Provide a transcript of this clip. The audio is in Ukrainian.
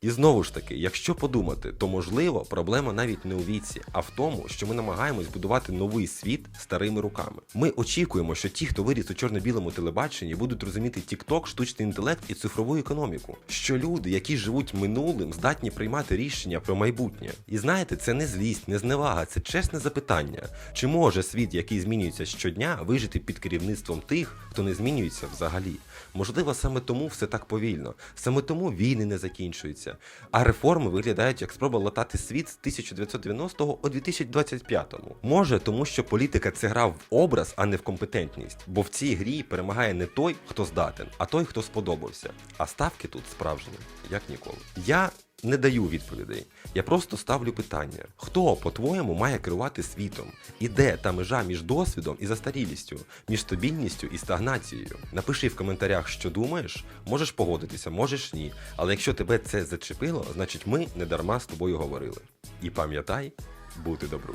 І знову ж таки, якщо подумати, то можливо проблема навіть не у віці, а в тому, що ми намагаємось будувати новий світ старими руками. Ми очікуємо, що ті, хто виріс у чорно-білому телебаченні, будуть розуміти TikTok, штучний інтелект і цифрову економіку. Що люди, які живуть минулим, здатні приймати рішення про майбутнє. І знаєте, це не злість, не зневага, це чесне запитання. Чи може світ, який змінюється щодня, вижити під керівництвом тих, хто не змінюється взагалі? Можливо, саме тому все так повільно, саме тому війни не закінчуються. А реформи виглядають як спроба латати світ з 1990-го у 2025-му. Може, тому що політика це гра в образ, а не в компетентність. Бо в цій грі перемагає не той, хто здатен, а той, хто сподобався. А ставки тут справжні, як ніколи. Я не даю відповідей. Я просто ставлю питання: хто, по-твоєму, має керувати світом? І де та межа між досвідом і застарілістю, між стабільністю і стагнацією? Напиши в коментарях, що думаєш, можеш погодитися, можеш ні. Але якщо тебе це зачепило, значить ми не дарма з тобою говорили. І пам'ятай, бути добру.